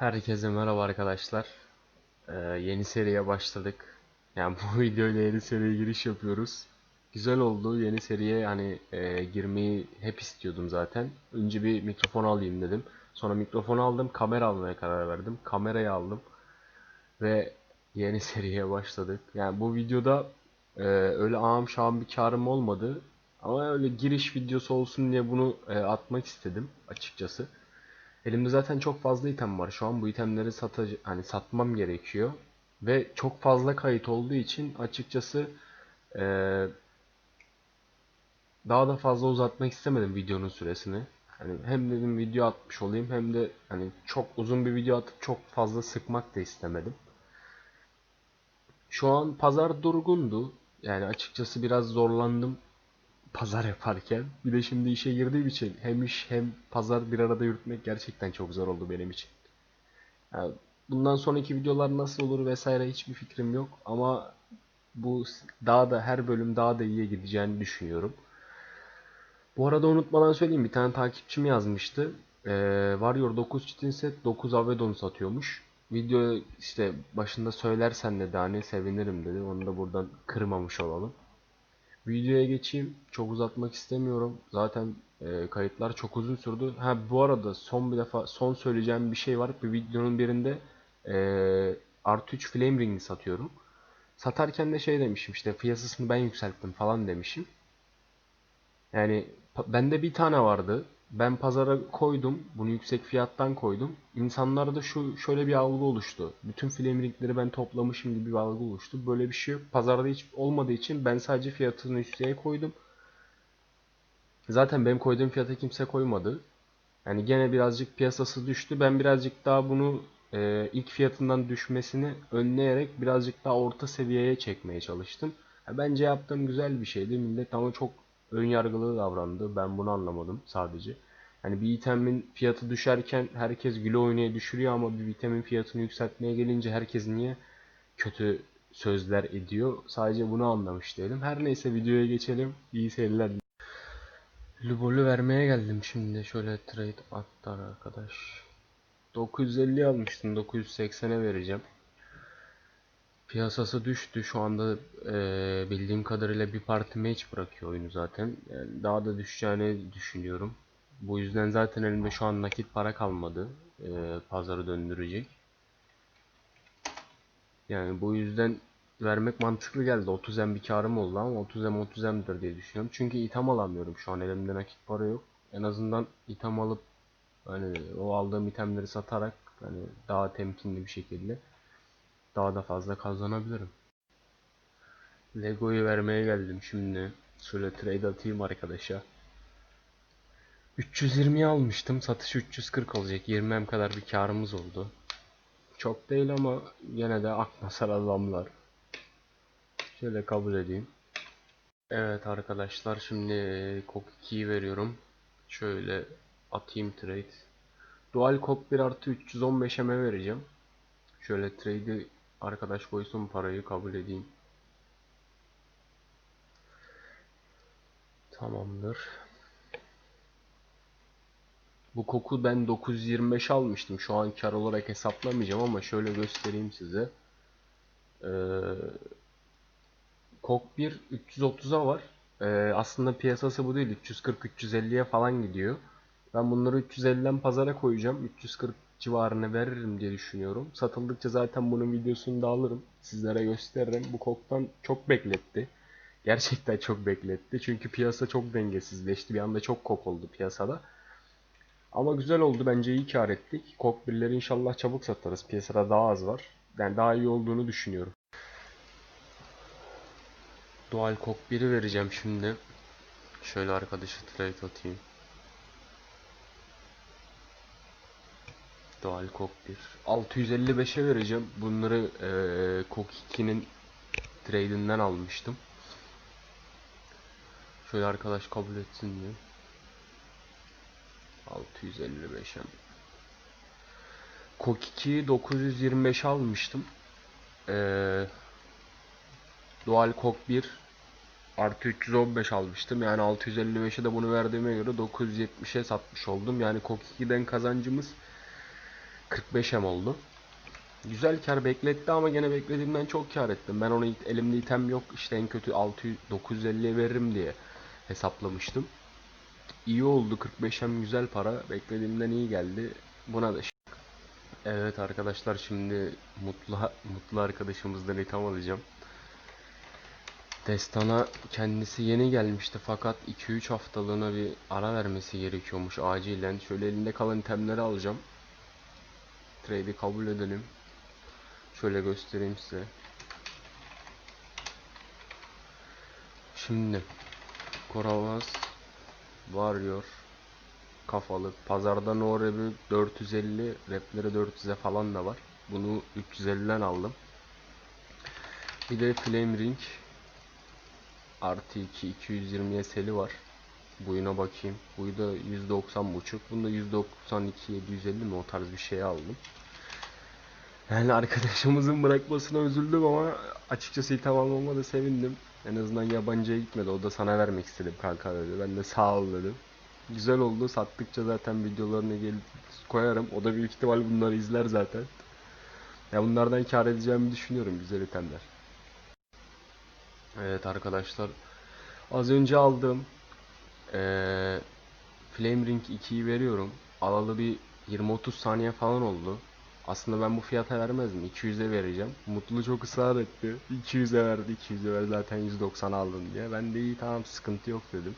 Herkese merhaba arkadaşlar. Ee, yeni seriye başladık. Yani bu videoyla yeni seriye giriş yapıyoruz. Güzel oldu. Yeni seriye hani e, girmeyi hep istiyordum zaten. Önce bir mikrofon alayım dedim. Sonra mikrofonu aldım, kamera almaya karar verdim. Kamerayı aldım ve yeni seriye başladık. Yani bu videoda e, öyle ağam şahım bir karım olmadı. Ama öyle giriş videosu olsun diye bunu e, atmak istedim açıkçası. Elimde zaten çok fazla item var. Şu an bu itemleri satıcı hani satmam gerekiyor. Ve çok fazla kayıt olduğu için açıkçası eee, daha da fazla uzatmak istemedim videonun süresini. Hani hem dedim video atmış olayım hem de hani çok uzun bir video atıp çok fazla sıkmak da istemedim. Şu an pazar durgundu. Yani açıkçası biraz zorlandım pazar yaparken. Bir de şimdi işe girdiğim için hem iş hem pazar bir arada yürütmek gerçekten çok zor oldu benim için. Yani bundan sonraki videolar nasıl olur vesaire hiçbir fikrim yok ama bu daha da her bölüm daha da iyiye gideceğini düşünüyorum. Bu arada unutmadan söyleyeyim bir tane takipçim yazmıştı. Ee, Warrior 9 çitin set 9 Avedon satıyormuş. Video işte başında söylersen dedi hani sevinirim dedi. Onu da buradan kırmamış olalım. Videoya geçeyim. Çok uzatmak istemiyorum. Zaten e, kayıtlar çok uzun sürdü. Ha bu arada son bir defa son söyleyeceğim bir şey var. Bir videonun birinde e, artı 3 Flame Ring'i satıyorum. Satarken de şey demişim işte piyasasını ben yükselttim falan demişim. Yani bende bir tane vardı. Ben pazara koydum. Bunu yüksek fiyattan koydum. İnsanlarda şu şöyle bir algı oluştu. Bütün linkleri ben toplamışım gibi bir algı oluştu. Böyle bir şey yok. Pazarda hiç olmadığı için ben sadece fiyatını üsteye koydum. Zaten benim koyduğum fiyata kimse koymadı. Yani gene birazcık piyasası düştü. Ben birazcık daha bunu e, ilk fiyatından düşmesini önleyerek birazcık daha orta seviyeye çekmeye çalıştım. Ha, bence yaptığım güzel bir şeydi. Millet ama çok ön yargılı davrandı. Ben bunu anlamadım sadece. Hani bir itemin fiyatı düşerken herkes güle oynaya düşürüyor ama bir itemin fiyatını yükseltmeye gelince herkes niye kötü sözler ediyor? Sadece bunu anlamış değilim. Her neyse videoya geçelim. İyi seyirler. Lubolu vermeye geldim şimdi. Şöyle trade atlar arkadaş. 950 almıştım. 980'e vereceğim. Piyasası düştü. Şu anda eee, bildiğim kadarıyla bir parti match bırakıyor oyunu zaten. Yani daha da düşeceğini düşünüyorum. Bu yüzden zaten elimde şu an nakit para kalmadı. Eee, pazarı döndürecek. Yani bu yüzden vermek mantıklı geldi. 30M bir karım oldu ama 30M 30M'dir diye düşünüyorum. Çünkü itham alamıyorum şu an elimde nakit para yok. En azından itham alıp hani o aldığım itemleri satarak hani daha temkinli bir şekilde daha da fazla kazanabilirim. Lego'yu vermeye geldim şimdi. Şöyle trade atayım arkadaşa. 320'ye almıştım. Satış 340 olacak. 20'm kadar bir karımız oldu. Çok değil ama yine de akmasar adamlar. Şöyle kabul edeyim. Evet arkadaşlar şimdi Kok 2'yi veriyorum. Şöyle atayım trade. Dual Kok 1 artı 315'eme vereceğim. Şöyle trade'i arkadaş koysun parayı kabul edeyim. Tamamdır. Bu koku ben 925 almıştım. Şu an kar olarak hesaplamayacağım ama şöyle göstereyim size. Ee, Kok 1 330'a var. Ee, aslında piyasası bu değil. 340-350'ye falan gidiyor. Ben bunları 350'den pazara koyacağım. 340 civarına veririm diye düşünüyorum. Satıldıkça zaten bunun videosunu da alırım. Sizlere gösteririm. Bu koktan çok bekletti. Gerçekten çok bekletti. Çünkü piyasa çok dengesizleşti. Bir anda çok kok oldu piyasada. Ama güzel oldu. Bence iyi kar ettik. Kok 1'leri inşallah çabuk satarız. Piyasada daha az var. Yani daha iyi olduğunu düşünüyorum. Dual Kok 1'i vereceğim şimdi. Şöyle arkadaşı trade atayım. Dual Kok 1. 655'e vereceğim. Bunları eee Kok 2'nin trade'inden almıştım. Şöyle arkadaş kabul etsin diye. 655'e. Kok 2'yi 925 almıştım. Eee Dual Kok 1 artı 315 almıştım. Yani 655'e de bunu verdiğime göre 970'e satmış oldum. Yani Kok 2'den kazancımız 45 M oldu. Güzel kar bekletti ama gene beklediğimden çok kar ettim. Ben onu elimde item yok işte en kötü 600 950'ye veririm diye hesaplamıştım. İyi oldu 45 hem güzel para. Beklediğimden iyi geldi. Buna da ş- Evet arkadaşlar şimdi mutlu mutlu arkadaşımızdan itham alacağım. Destan'a kendisi yeni gelmişti fakat 2-3 haftalığına bir ara vermesi gerekiyormuş acilen. Şöyle elinde kalan itemleri alacağım. Trade'i kabul edelim. Şöyle göstereyim size. Şimdi Koravaz Warrior kafalı. Pazarda no rep'i 450, repleri 400'e falan da var. Bunu 350'den aldım. Bir de Flame Ring artı 2 220'ye seli var. Buyuna bakayım. Buyu da 190 buçuk. Bunda 192 750 mi o tarz bir şey aldım. Yani arkadaşımızın bırakmasına üzüldüm ama açıkçası itham almama da sevindim. En azından yabancıya gitmedi. O da sana vermek istedim kanka dedi. Ben de sağ ol dedim. Güzel oldu. Sattıkça zaten videolarını gelip koyarım. O da büyük ihtimal bunları izler zaten. Ya bunlardan kar edeceğimi düşünüyorum. Güzel itemler. Evet arkadaşlar. Az önce aldığım eee Flame Ring 2'yi veriyorum. Alalı bir 20-30 saniye falan oldu. Aslında ben bu fiyata vermezdim. 200'e vereceğim. Mutlu çok ısrar etti. 200'e verdi. 200'e ver zaten 190 aldın diye. Ben de iyi tamam sıkıntı yok dedim.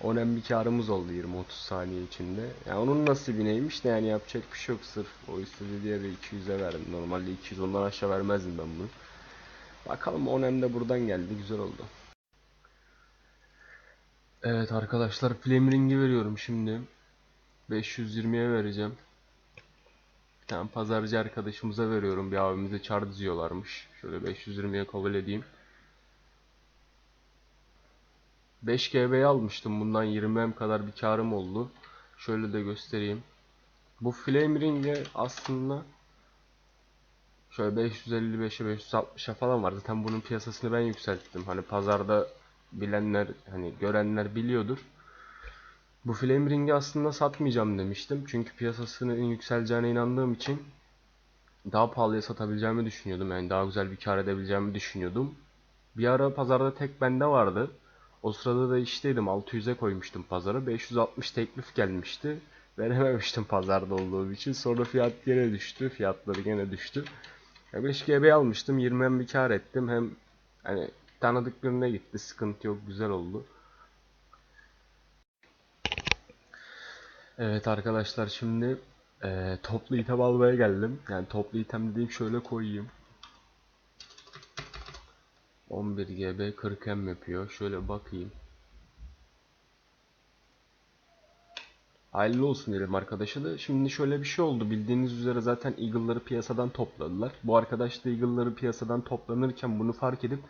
Onen bir karımız oldu 20-30 saniye içinde. Yani onun nasibineymiş de yani yapacak bir şey yok sırf. O istedi diye bir 200'e verdim. Normalde 200 ondan aşağı vermezdim ben bunu. Bakalım Onem de buradan geldi. Güzel oldu. Evet arkadaşlar Flame Ring'i veriyorum şimdi. 520'ye vereceğim. Tane pazarcı arkadaşımıza veriyorum. Bir abimize çar diziyorlarmış. Şöyle 520'ye kabul edeyim. 5 GB'ye almıştım. Bundan 20M kadar bir karım oldu. Şöyle de göstereyim. Bu Flame Ring'e aslında şöyle 555'e 560'a falan var. Zaten bunun piyasasını ben yükselttim. Hani pazarda bilenler hani görenler biliyordur. Bu Flame Ring'i aslında satmayacağım demiştim. Çünkü piyasasının yükseleceğine inandığım için daha pahalıya satabileceğimi düşünüyordum. Yani daha güzel bir kar edebileceğimi düşünüyordum. Bir ara pazarda tek bende vardı. O sırada da işteydim. 600'e koymuştum pazara. 560 teklif gelmişti. Verememiştim pazarda olduğum için. Sonra fiyat gene düştü. Fiyatları gene düştü. Ya 5 GB almıştım. 20 hem bir kar ettim. Hem hani tanıdık birine gitti. Sıkıntı yok. Güzel oldu. Evet arkadaşlar şimdi eee, toplu item almaya geldim. Yani toplu item dediğim şöyle koyayım. 11 GB 40 M yapıyor. Şöyle bakayım. Hayırlı olsun dedim arkadaşa da. Şimdi şöyle bir şey oldu. Bildiğiniz üzere zaten Eagle'ları piyasadan topladılar. Bu arkadaş da Eagle'ları piyasadan toplanırken bunu fark edip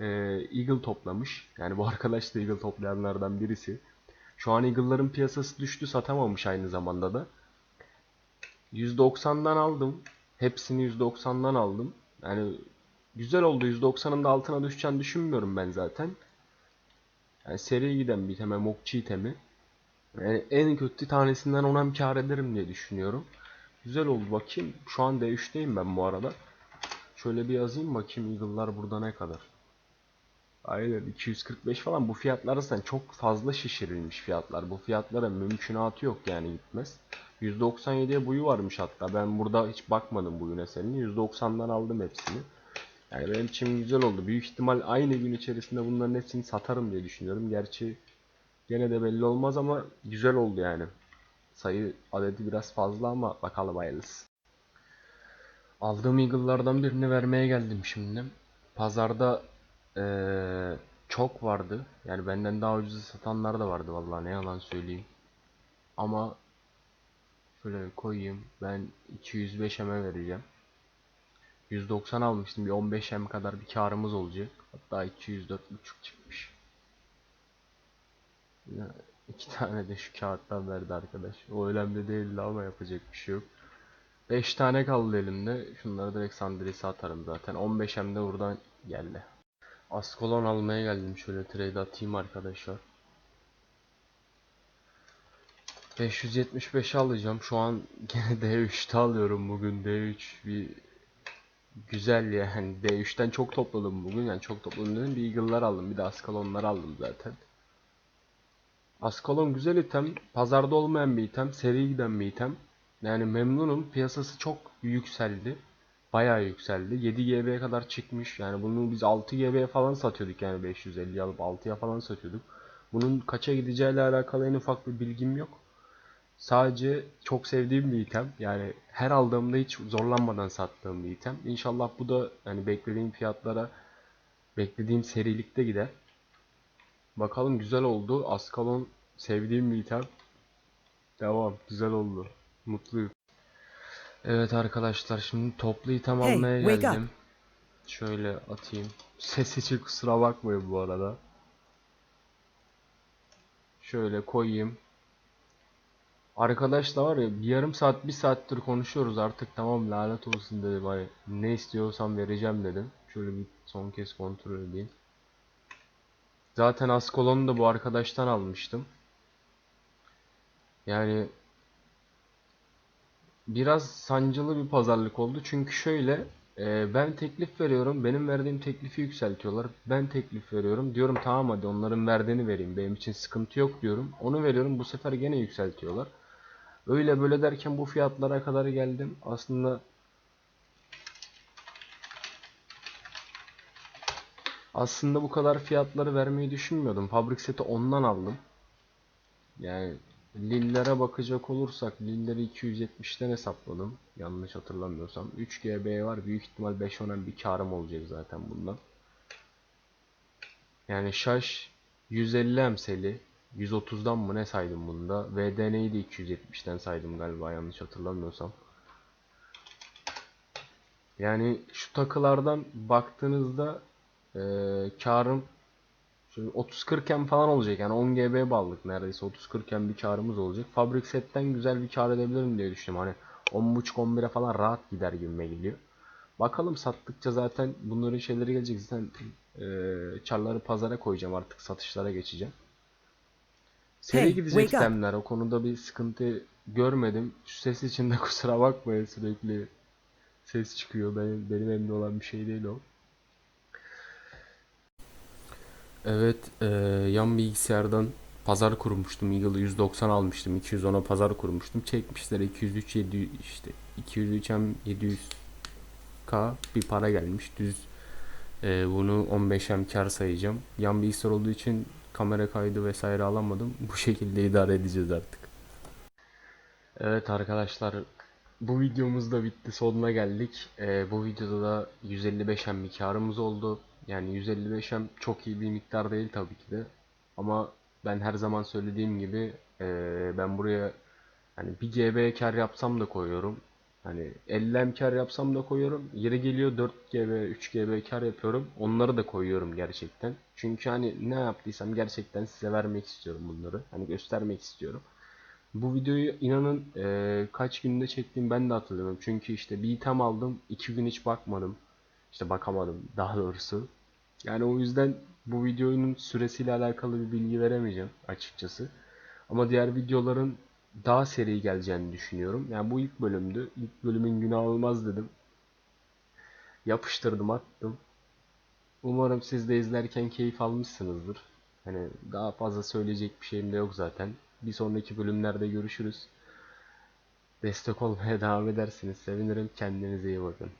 eee, Eagle toplamış. Yani bu arkadaş da Eagle toplayanlardan birisi. Şu an Eagle'ların piyasası düştü. Satamamış aynı zamanda da. 190'dan aldım. Hepsini 190'dan aldım. Yani güzel oldu. 190'ın da altına düşeceğini düşünmüyorum ben zaten. Yani seri giden bir iteme, mokçi itemi. Yani en kötü tanesinden ona kar ederim diye düşünüyorum. Güzel oldu bakayım. Şu an D3'teyim ben bu arada. Şöyle bir yazayım bakayım Eagle'lar burada ne kadar. Aynen 245 falan bu fiyatlar zaten çok fazla şişirilmiş fiyatlar. Bu fiyatlara mümkünatı yok yani gitmez. 197'ye buyu varmış hatta. Ben burada hiç bakmadım buyun eserine. 190'dan aldım hepsini. Yani benim için güzel oldu. Büyük ihtimal aynı gün içerisinde bunların hepsini satarım diye düşünüyorum. Gerçi gene de belli olmaz ama güzel oldu yani. Sayı adedi biraz fazla ama bakalım hayırlısı. Aldığım Eagle'lardan birini vermeye geldim şimdi. Pazarda eee, çok vardı. Yani benden daha ucuza satanlar da vardı vallahi ne yalan söyleyeyim. Ama şöyle koyayım. Ben 205 M'e vereceğim. 190 almıştım. Bir 15 M kadar bir karımız olacak. Hatta 204,5 çıkmış. Ya, iki tane de şu kağıttan verdi arkadaş. O önemli değildi ama yapacak bir şey yok. 5 tane kaldı elimde. Şunları direkt sandalye atarım zaten. 15 M de buradan geldi. Askolon almaya geldim. Şöyle trade atayım arkadaşlar. 575'i alacağım. Şu an gene D3'te alıyorum bugün. D3 bir güzel yani. D3'ten çok topladım bugün. Yani çok topladım dedim. Bir Eagle'lar aldım. Bir de Ascalon'lar aldım zaten. Ascalon güzel item. Pazarda olmayan bir item. Seri giden bir item. Yani memnunum. Piyasası çok yükseldi. Bayağı yükseldi. 7 GB'ye kadar çıkmış. Yani bunu biz 6 GB'ye falan satıyorduk yani 550 alıp 6'ya falan satıyorduk. Bunun kaça gideceğiyle alakalı en ufak bir bilgim yok. Sadece çok sevdiğim bir item. Yani her aldığımda hiç zorlanmadan sattığım bir item. İnşallah bu da yani beklediğim fiyatlara beklediğim serilikte gider. Bakalım güzel oldu. Askalon sevdiğim bir item. Devam. Güzel oldu. Mutluyum. Evet arkadaşlar şimdi toplu item Hey, geldim. Şöyle atayım. Ses için kusura bakmayın bu arada. Şöyle koyayım. Arkadaş da var ya bir yarım saat bir saattir konuşuyoruz artık tamam lanet olsun dedim hani ne istiyorsam vereceğim dedim. Şöyle bir son kez kontrol edeyim. Zaten Askolon'u da bu arkadaştan almıştım. Yani biraz sancılı bir pazarlık oldu. Çünkü şöyle e, ben teklif veriyorum. Benim verdiğim teklifi yükseltiyorlar. Ben teklif veriyorum. Diyorum tamam hadi onların verdiğini vereyim. Benim için sıkıntı yok diyorum. Onu veriyorum. Bu sefer gene yükseltiyorlar. Öyle böyle derken bu fiyatlara kadar geldim. Aslında aslında bu kadar fiyatları vermeyi düşünmüyordum. Fabrik seti ondan aldım. Yani Lillere bakacak olursak Lilleri 270'ten hesapladım. Yanlış hatırlamıyorsam. 3 GB var. Büyük ihtimal 5-10 bir karım olacak zaten bundan. Yani şaş 150 emseli 130'dan mı ne saydım bunda? VDN'yi de 270'ten saydım galiba yanlış hatırlamıyorsam. Yani şu takılardan baktığınızda eee karım Şöyle 30-40 em falan olacak yani 10 GB bağlılık neredeyse 30-40 em bir karımız olacak. Fabrik setten güzel bir kar edebilirim diye düşünüyorum. Hani 10.5-11'e falan rahat gider gibime geliyor. Bakalım sattıkça zaten bunların şeyleri gelecek. Zaten e, çarları pazara koyacağım artık satışlara geçeceğim. Seri Hey, gidecek itemler o konuda bir sıkıntı görmedim. Şu ses için de kusura bakmayın sürekli ses çıkıyor. Benim, benim elimde olan bir şey değil o. Evet, eee, yan bilgisayardan pazar kurmuştum. Eagle'ı 190 almıştım. 210'a pazar kurmuştum. Çekmişler 203 700 işte 203 hem 700k bir para gelmiş. Düz eee, bunu 15 hem kar sayacağım. Yan bilgisayar olduğu için kamera kaydı vesaire alamadım. Bu şekilde idare edeceğiz artık. Evet arkadaşlar bu videomuz da bitti sonuna geldik. Ee, bu videoda da 155 hem bir karımız oldu. Yani 155 hem çok iyi bir miktar değil tabii ki de. Ama ben her zaman söylediğim gibi ee, ben buraya hani 1 GB kar yapsam da koyuyorum. Hani 50 hem kar yapsam da koyuyorum. Yeri geliyor 4 GB, 3 GB kar yapıyorum. Onları da koyuyorum gerçekten. Çünkü hani ne yaptıysam gerçekten size vermek istiyorum bunları. Hani göstermek istiyorum. Bu videoyu inanın eee, kaç günde çektiğim ben de hatırlamıyorum. Çünkü işte bir item aldım. iki gün hiç bakmadım. İşte bakamadım daha doğrusu. Yani o yüzden bu videonun süresiyle alakalı bir bilgi veremeyeceğim açıkçası. Ama diğer videoların daha seri geleceğini düşünüyorum. Yani bu ilk bölümdü. İlk bölümün günahı olmaz dedim. Yapıştırdım attım. Umarım siz de izlerken keyif almışsınızdır. Hani daha fazla söyleyecek bir şeyim de yok zaten. Bir sonraki bölümlerde görüşürüz. Destek olmaya devam edersiniz. Sevinirim. Kendinize iyi bakın.